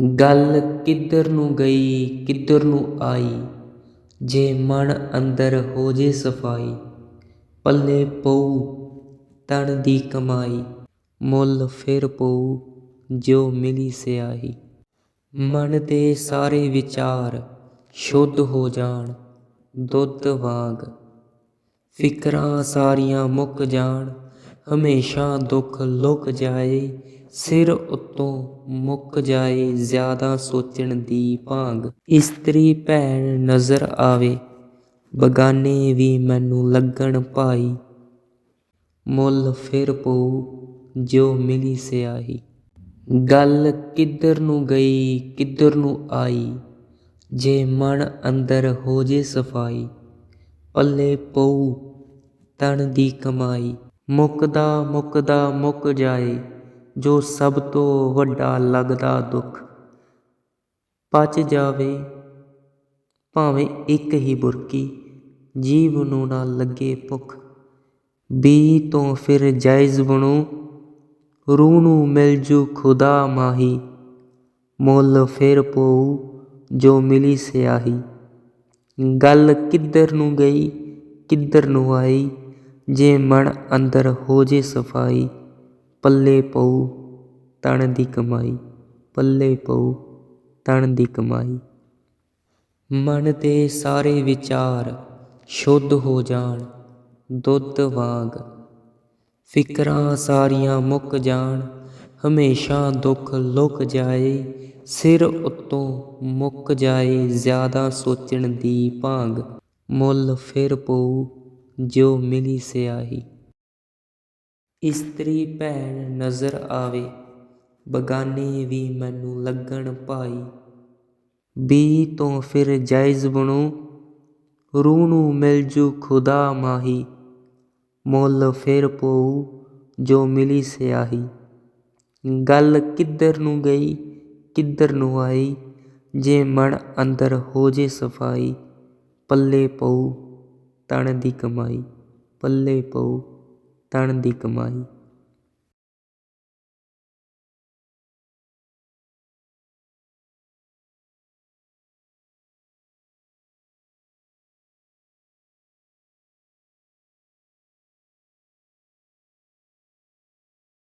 ਗੱਲ ਕਿੱਧਰ ਨੂੰ ਗਈ, ਕਿੱਧਰ ਨੂੰ ਆਈ? ਜੇ ਮਨ ਅੰਦਰ ਹੋ ਜੇ ਸਫ਼ਾਈ, ਪੱਲੇ ਪਊ ਤਣ ਦੀ ਕਮਾਈ, ਮੁੱਲ ਫਿਰ ਪਊ, ਜੋ ਮਿਲੀ ਸਿਆਹੀ। ਮਨ ਦੇ ਸਾਰੇ ਵਿਚਾਰ ਸ਼ੁੱਧ ਹੋ ਜਾਣ, ਦੁੱਧ ਵਾਂਗ। ਫਿਕਰਾਂ ਸਾਰੀਆਂ ਮੁੱਕ ਜਾਣ ਹਮੇਸ਼ਾ ਦੁੱਖ ਲੁਕ ਜਾਏ, ਸਿਰ ਉੱਤੋਂ ਮੁੱਕ ਜਾਏ, ਜ਼ਿਆਦਾ ਸੋਚਣ ਦੀ ਭਾਂਗ। ਇਸਤਰੀ ਭੈਣ ਨਜ਼ਰ ਆਵੇ, ਬਗਾਨੇ ਵੀ ਮੈਨੂੰ ਲੱਗਣ ਭਾਈ। ਮੁੱਲ ਫਿਰ ਪਊ, ਜੋ ਮਿਲੀ ਸਿਆਹੀ। ਗੱਲ ਕਿੱਧਰ ਨੂੰ ਗਈ, ਕਿੱਧਰ ਨੂੰ ਆਈ? ਜੇ ਮਨ ਅੰਦਰ ਹੋ ਜੇ ਸਫ਼ਾਈ, ਪੱਲੇ ਪਊ ਤਣ ਦੀ ਕਮਾਈ। ਮੁੱਕਦਾ ਮੁੱਕਦਾ ਮੁੱਕ ਜਾਏ, ਜੋ ਸਭ ਤੋਂ ਵੱਡਾ ਲੱਗਦਾ ਦੁੱਖ। ਪਚ ਜਾਵੇ, ਭਾਵੇਂ ਇੱਕ ਹੀ ਬੁਰਕੀ, ਜੀਵ ਨੂੰ ਨਾ ਲੱਗੇ ਭੁੱਖ। ਬੀ ਤੋਂ ਫਿਰ ਜਾਇਜ਼ ਬਣੂ, ਰੂਹ ਨੂੰ ਮਿਲ ਜੂ ਖੁਦਾ ਮਾਹੀ। ਮੁੱਲ ਫਿਰ ਪਊ, ਜੋ ਮਿਲੀ ਸਿਆਹੀ। ਗੱਲ ਕਿੱਧਰ ਨੂੰ ਗਈ, ਕਿੱਧਰ ਨੂੰ ਆਈ ਜੇ ਮਨ ਅੰਦਰ ਹੋ ਜੇ ਸਫ਼ਾਈ, ਪੱਲੇ ਪਊ ਤਣ ਦੀ ਕਮਾਈ, ਪੱਲੇ ਪਊ ਤਣ ਦੀ ਕਮਾਈ। ਮਨ ਦੇ ਸਾਰੇ ਵਿਚਾਰ ਸ਼ੁੱਧ ਹੋ ਜਾਣ, ਦੁੱਧ ਵਾਂਗ। ਫਿਕਰਾਂ ਸਾਰੀਆਂ ਮੁੱਕ ਜਾਣ, ਹਮੇਸ਼ਾ ਦੁੱਖ ਲੁਕ ਜਾਏ, ਸਿਰ ਉੱਤੋਂ ਮੁੱਕ ਜਾਏ ਜ਼ਿਆਦਾ ਸੋਚਣ ਦੀ ਭਾਂਗ। ਮੁੱਲ ਫਿਰ ਪਊ ਜੋ ਮਿਲੀ ਸਿਆਹੀ। ਇਸਤਰੀ ਭੈਣ ਨਜ਼ਰ ਆਵੇ, ਬਗਾਨੇ ਵੀ ਮੈਨੂੰ ਲੱਗਣ ਭਾਈ। ਬੀ ਤੋਂ ਫਿਰ ਜਾਇਜ਼ ਬਣੋ, ਰੂਹ ਨੂੰ ਮਿਲ ਜੂ ਖੁਦਾ ਮਾਹੀ। ਮੁੱਲ ਫਿਰ ਪਊ ਜੋ ਮਿਲੀ ਸਿਆਹੀ। ਗੱਲ ਕਿੱਧਰ ਨੂੰ ਗਈ, ਕਿੱਧਰ ਨੂੰ ਆਈ, ਜੇ ਮਨ ਅੰਦਰ ਹੋ ਜੇ ਸਫ਼ਾਈ, ਪੱਲੇ ਪਊ ਤਣ ਦੀ ਕਮਾਈ ਪੱਲੇ ਪਊ ਤਣ ਦੀ ਕਮਾਈ।